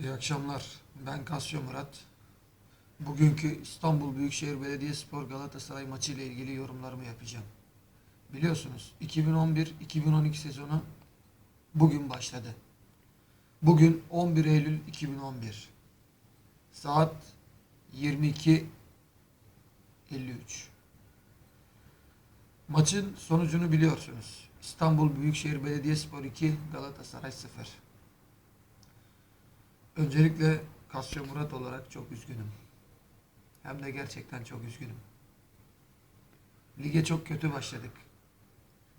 İyi akşamlar. Ben Kasyo Murat. Bugünkü İstanbul Büyükşehir Belediyespor Galatasaray maçı ile ilgili yorumlarımı yapacağım. Biliyorsunuz 2011-2012 sezonu bugün başladı. Bugün 11 Eylül 2011. Saat 22.53. Maçın sonucunu biliyorsunuz. İstanbul Büyükşehir Belediyespor 2, Galatasaray 0. Öncelikle Kasya Murat olarak çok üzgünüm. Hem de gerçekten çok üzgünüm. Lige çok kötü başladık.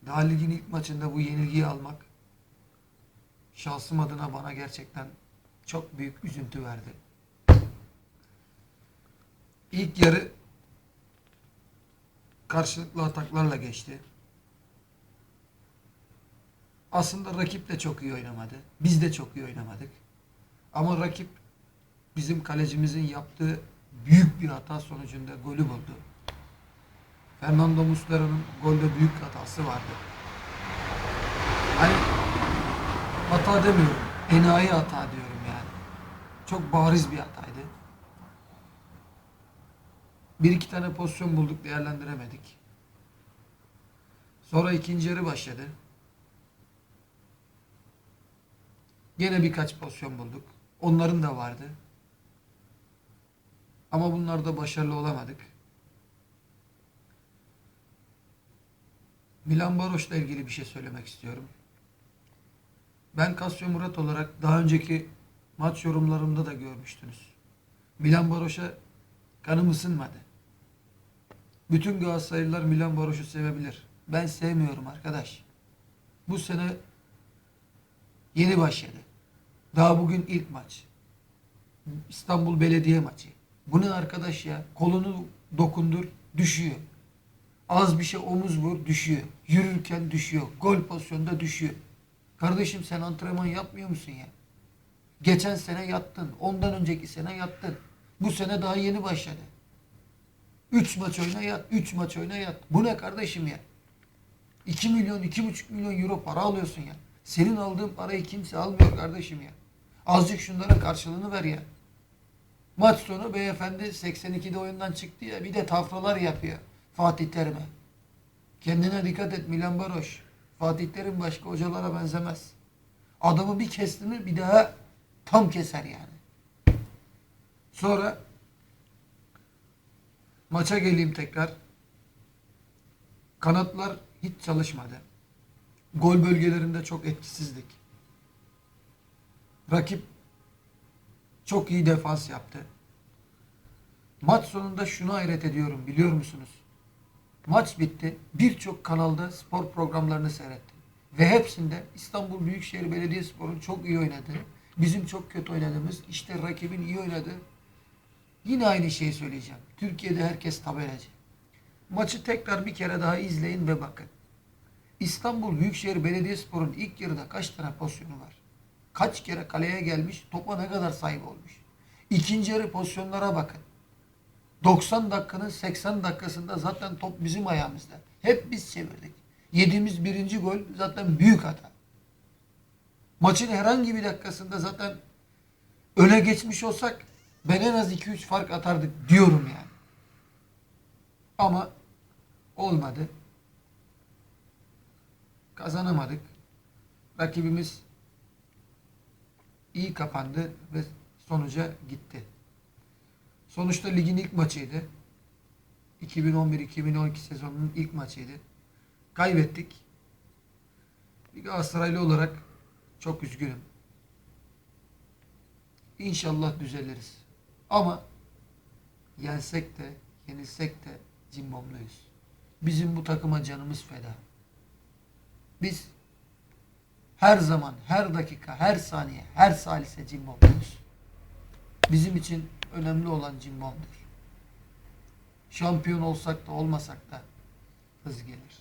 Daha ligin ilk maçında bu yenilgiyi almak şahsım adına bana gerçekten çok büyük üzüntü verdi. İlk yarı karşılıklı ataklarla geçti. Aslında rakip de çok iyi oynamadı. Biz de çok iyi oynamadık. Ama rakip bizim kalecimizin yaptığı büyük bir hata sonucunda golü buldu. Fernando Muslera'nın golde büyük hatası vardı. Hani hata demiyorum. Enayi hata diyorum yani. Çok bariz bir hataydı. Bir iki tane pozisyon bulduk değerlendiremedik. Sonra ikinci yarı başladı. Gene birkaç pozisyon bulduk. Onların da vardı. Ama bunlarda başarılı olamadık. Milan Baroş'la ilgili bir şey söylemek istiyorum. Ben Kasyo Murat olarak daha önceki maç yorumlarımda da görmüştünüz. Milan Baroş'a kanım ısınmadı. Bütün Galatasaraylılar Milan Baroş'u sevebilir. Ben sevmiyorum arkadaş. Bu sene yeni başladı. Daha bugün ilk maç. İstanbul Belediye maçı. Bu ne arkadaş ya? Kolunu dokundur, düşüyor. Az bir şey omuz vur, düşüyor. Yürürken düşüyor. Gol pozisyonunda düşüyor. Kardeşim sen antrenman yapmıyor musun ya? Geçen sene yattın. Ondan önceki sene yattın. Bu sene daha yeni başladı. Üç maç oyna yat. Üç maç oyna yat. Bu ne kardeşim ya? 2 milyon, iki buçuk milyon euro para alıyorsun ya. Senin aldığın parayı kimse almıyor kardeşim ya. Azıcık şunlara karşılığını ver ya. Maç sonu beyefendi 82'de oyundan çıktı ya bir de tafralar yapıyor Fatih Terim'e. Kendine dikkat et Milan Baroş. Fatih Terim başka hocalara benzemez. Adamı bir kesti mi bir daha tam keser yani. Sonra maça geleyim tekrar. Kanatlar hiç çalışmadı. Gol bölgelerinde çok etkisizdik. Rakip çok iyi defans yaptı. Maç sonunda şunu hayret ediyorum biliyor musunuz? Maç bitti. Birçok kanalda spor programlarını seyrettim. Ve hepsinde İstanbul Büyükşehir Belediyespor'un çok iyi oynadığı, bizim çok kötü oynadığımız, işte rakibin iyi oynadığı. Yine aynı şeyi söyleyeceğim. Türkiye'de herkes tabelacı. Maçı tekrar bir kere daha izleyin ve bakın. İstanbul Büyükşehir Belediyespor'un ilk yarıda kaç tane pozisyonu var? Kaç kere kaleye gelmiş, topa ne kadar sahip olmuş? İkinci yarı pozisyonlara bakın. 90 dakikanın 80 dakikasında zaten top bizim ayağımızda. Hep biz çevirdik. Yediğimiz birinci gol zaten büyük hata. Maçın herhangi bir dakikasında zaten öne geçmiş olsak ben en az 2-3 fark atardık diyorum yani. Ama olmadı. Kazanamadık. Rakibimiz iyi kapandı ve sonuca gitti. Sonuçta ligin ilk maçıydı. 2011-2012 sezonunun ilk maçıydı. Kaybettik. Bir Galatasaraylı olarak çok üzgünüm. İnşallah düzeliriz. Ama yensek de yenilsek de cimbomluyuz. Bizim bu takıma canımız feda. Biz her zaman, her dakika, her saniye, her salise cimbomluyuz. Bizim için önemli olan cimbomdur. Şampiyon olsak da olmasak da hız gelir.